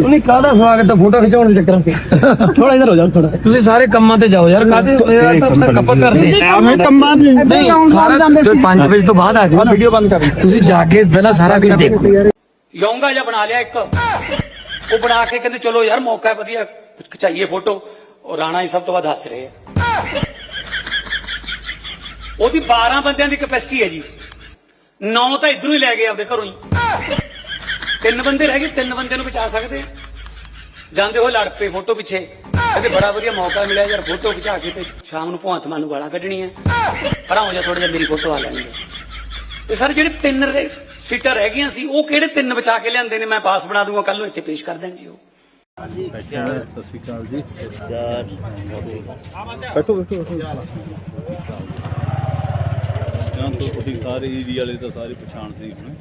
ਨਹੀਂ ਕਾਹਦਾ ਸਵਾਗਤ ਫੋਟੋ ਖਿਚਾਉਣ ਦੇ ਚੱਕਰਾਂ 'ਚ ਥੋੜਾ ਇਧਰ ਹੋ ਜਾਓ ਥੋੜਾ ਤੁਸੀਂ ਸਾਰੇ ਕੰਮਾਂ ਤੇ ਜਾਓ ਯਾਰ ਕਾਹਦੇ ਕੱਪਾ ਕਰਦੇ ਐਵੇਂ ਕੰਮਾਂ ਦੀ ਨਹੀਂ ਸਾਰਾ ਤੁਸੀਂ 5 ਵਜੇ ਤੋਂ ਬਾਅਦ ਆ ਜਾਓ ਵੀਡੀਓ ਬੰਦ ਕਰ ਤੁਸੀਂ ਜਾ ਕੇ ਪਹਿਲਾਂ ਸਾਰਾ ਕੁਝ ਦੇਖੋ ਯੋਂਗਾ ਜਿਹਾ ਬਣਾ ਲਿਆ ਇੱਕ ਉਹ ਬਣਾ ਕੇ ਕਹਿੰਦੇ ਚਲੋ ਯਾਰ ਮੌਕਾ ਹੈ ਵਧੀਆ ਖਿਚਾਈਏ ਫੋਟੋ ਉਹ ਰਾਣਾ ਹੀ ਸਭ ਤੋਂ ਵੱਧ ਹੱਸ ਰਹੇ ਆ ਉਹਦੀ 12 ਬੰਦਿਆਂ ਦੀ ਕੈਪੈਸਿਟੀ ਹੈ ਜੀ 9 ਤਾਂ ਇਧਰੋਂ ਹੀ ਲੈ ਗਏ ਆਪਦੇ ਘਰੋਂ ਹੀ। ਤਿੰਨ ਬੰਦੇ ਰਹਿ ਗਏ ਤਿੰਨ ਬੰਦਿਆਂ ਨੂੰ ਬਚਾ ਸਕਦੇ ਆ। ਜਾਂਦੇ ਹੋਏ ਲੜ ਪਏ ਫੋਟੋ ਪਿੱਛੇ। ਕਹਿੰਦੇ ਬੜਾ ਵਧੀਆ ਮੌਕਾ ਮਿਲਿਆ ਯਾਰ ਫੋਟੋ ਖਿਚਾ ਕੇ ਤੇ ਸ਼ਾਮ ਨੂੰ ਭਗਵੰਤ ਮਾਨ ਨੂੰ ਗਾਲਾਂ ਕੱਢਣੀਆਂ। ਪਰਾਂ ਹੋ ਜਾ ਥੋੜਾ ਜਿਹਾ ਮੇਰੀ ਫੋਟੋ ਆ ਲੈਣਗੇ ਤੇ ਸਰ ਜਿਹੜੇ ਤਿੰਨ ਰਹਿ- ਸੀਟਾਂ ਰਹਿ ਗਈਆਂ ਸੀ ਉਹ ਕਿਹੜੇ ਤਿੰਨ ਬਚਾ ਕੇ ਲਿਆਂਦੇ ਨੇ? ਮੈਂ ਪਾਸ ਬਣਾ ਦੂੰਗਾ ਕੱਲ ਨੂੰ ਇੱਥੇ ਪੇਸ਼ ਕਰ ਦੇਣ ਜੀ ਉਹ। ਸਤਿ ਸ਼੍ਰੀ ਅਕਾਲ ਜੀ। ਬੈਠੋ ਬੈਠੋ ਬੈਠੋ। ਜਾਂ ਤੋਂ ਤੁਹਾਡੀ ਸਾਰੇ ਏਰੀਆ ਵਾਲੇ ਤਾਂ ਸਾਰੇ ਪਛਾਣਦੇ ਹੋਣੇ।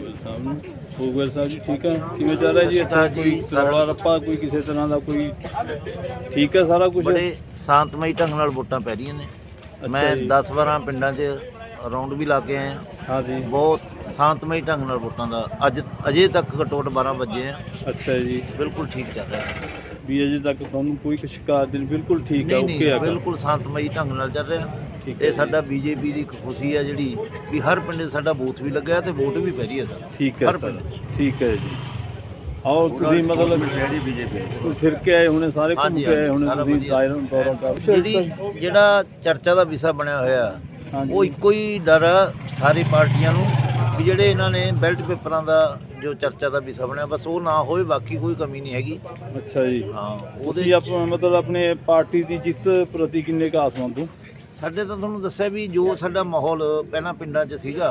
ਗੋਇਲ ਸਾਹਿਬ ਨੂੰ। ਹੋ ਗੋਇਲ ਸਾਹਿਬ ਜੀ ਠੀਕ ਹੈ ਕਿਵੇਂ ਚੱਲ ਰਿਹਾ ਜੀ ਇੱਥੇ? ਕੋਈ ਰੌਲਾ ਰੱਪਾ ਕੋਈ ਕਿਸੇ ਤਰ੍ਹਾਂ ਦਾ ਕੋਈ ਠੀਕ ਹੈ ਸਾਰਾ ਕੁਝ ਬੜੇ ਸ਼ਾਂਤਮਈ ਢੰਗ ਨਾਲ ਵੋਟਾਂ ਪੈ ਰਹੀਆਂ ਨੇ। ਮੈਂ ਜੀ। 10 12 ਪਿੰਡਾਂ 'ਚ ਰਾਉਂਡ ਵੀ ਲਾ ਕੇ ਆਇਆ। ਹਾਂ ਜੀ। ਬਹੁਤ ਸ਼ਾਂਤਮਈ ਢੰਗ ਨਾਲ ਵੋਟਾਂ ਦਾ। ਅੱਜ ਅਜੇ ਤੱਕ ਘਟੋਟ 12 ਵਜੇ ਆ। ਅੱਛਾ ਜੀ। ਬਿਲਕੁਲ ਠੀਕ ਚੱਲ ਰਿਹਾ। ਵੀ ਅਜੇ ਤੱਕ ਤੁਹਾਨੂੰ ਕੋਈ ਸ਼ਿਕਾਇਤ ਨਹੀਂ ਬਿਲਕੁਲ ਠੀਕ ਹੈ ਨਹੀਂ ਓਕੇ ਆ। ਬਿਲਕੁਲ ਸ਼ਾਂਤਮਈ ਢੰਗ ਨਾਲ ਚੱਲ ਰਿਹਾ। ਇਹ। ਸਾਡਾ ਬੀਜੇਪੀ ਦੀ ਇੱਕ ਖੁਸ਼ੀ ਹੈ ਜਿਹੜੀ ਵੀ ਹਰ ਪਿੰਡ 'ਚ ਸਾਡਾ ਬੂਥ ਵੀ ਲੱਗਿਆ ਤੇ ਵੋਟ ਵੀ ਪੈ ਰਹੀ ਹੈ ਸਰ ਠੀਕ ਹੈ ਹਰ ਸਰ ਪਿੰਡ। ਠੀਕ ਹੈ ਜੀ ਆਓ ਤੁਸੀਂ ਮਤਲਬ ਬੀਜੇਪੀ ਫਿਰ ਕੇ ਆਏ ਹੁਣੇ ਸਾਰੇ ਘੁੰਮ ਹਾਂਜੀ, ਕੇ ਆਏ ਹੁਣੇ ਸਾਰਾ ਤੁਸੀਂ ਵਧੀਆ। ਦੌਰਾ ਕਰ ਜਿਹੜੀ ਜਿਹੜਾ ਚਰਚਾ ਦਾ ਵਿਸ਼ਾ ਬਣਿਆ ਹੋਇਆ ਹਾਂਜੀ। ਉਹ ਇੱਕੋ ਹੀ ਡਰ ਆ ਸਾਰੀ ਪਾਰਟੀਆਂ ਨੂੰ ਵੀ ਜਿਹੜੇ ਇਹਨਾਂ ਨੇ ਬੈਲਟ ਪੇਪਰਾਂ ਦਾ ਜੋ ਚਰਚਾ ਦਾ ਵਿਸ਼ਾ ਬਣਿਆ ਬਸ ਉਹ ਨਾ ਹੋਵੇ ਬਾਕੀ ਕੋਈ ਕਮੀ ਨਹੀਂ ਹੈਗੀ ਅੱਛਾ ਜੀ ਹਾਂ ਉਹਦੇ ਆਪ ਮਤਲਬ ਆਪਣੇ ਪਾਰਟੀ ਦੀ ਜਿੱਤ ਪ੍ਰਤੀ ਕਿੰਨੇ ਕੁ ਆਸਮੰਦ ਹੋ ਸਾਡੇ ਤਾਂ ਤੁਹਾਨੂੰ ਦੱਸਿਆ ਵੀ ਜੋ ਸਾਡਾ ਮਾਹੌਲ ਪਹਿਲਾਂ ਪਿੰਡਾਂ 'ਚ ਸੀਗਾ।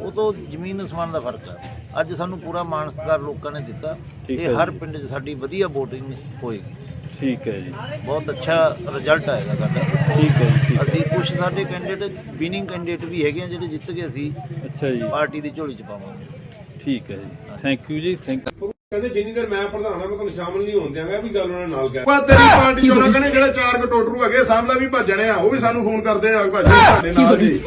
ਉਹ ਤੋਂ ਜ਼ਮੀਨ ਅਸਮਾਨ ਦਾ ਫ਼ਰਕ ਆ। ਅੱਜ ਸਾਨੂੰ ਪੂਰਾ ਮਾਣ ਸਤਿਕਾਰ ਲੋਕਾਂ ਨੇ ਦਿੱਤਾ। ਤੇ ਹਰ। ਪਿੰਡ 'ਚ ਸਾਡੀ ਵਧੀਆ VOTING ਹੋਏਗੀ। ਠੀਕ ਹੈ ਜੀ। ਬਹੁਤ ਅੱਛਾ ਰਿਜ਼ਲਟ ਆਏਗਾ ਸਾਡਾ। ਠੀਕ ਹੈ ਜੀ। ਅਸੀਂ ਕੁਝ ਸਾਡੇ ਕੈਂਡੀਡੇਟ ਵਿਨਿੰਗ ਕੈਂਡੀਡੇਟ ਵੀ ਹੈਗੇ ਆ ਜਿਹੜੇ ਜਿੱਤ ਕੇ ਅਸੀਂ ਅੱਛਾ ਜੀ। ਪਾਰਟੀ ਦੀ ਝੋਲੀ 'ਚ ਪਾਵਾਂਗੇ। ਠੀਕ ਹੈ ਜੀ। ਥੈਂਕ ਯੂ ਜੀ ਥੈਂਕ ਕਹਿੰਦੇ ਜਿੰਨੀ ਦੇਰ ਮੈਂ ਪ੍ਰਧਾਨ ਆ ਮੈਂ ਤੁਹਾਨੂੰ ਸ਼ਾਮਲ ਨਹੀਂ ਹੋਣ ਦਿਆਂਗਾ ਵੀ ਗੱਲ ਉਹਨਾਂ ਨਾਲ ਕਹਿ ਤੇਰੀ ਪਾਰਟੀ ਚੋਂ ਲੱਗਣੇ ਜਿਹੜੇ ਚਾਰ ਕੁ ਟੋਟਰੂ ਹੈਗੇ ਸਾਹਮਣੇ ਵੀ ਭੱਜਣੇ ਆ ਉਹ ਵੀ ਸਾਨੂੰ ਫੋਨ ਕਰਦੇ ਆ ਭਾਜੀ ਤੁਹਾਡੇ ਨਾਲ ਜੀ।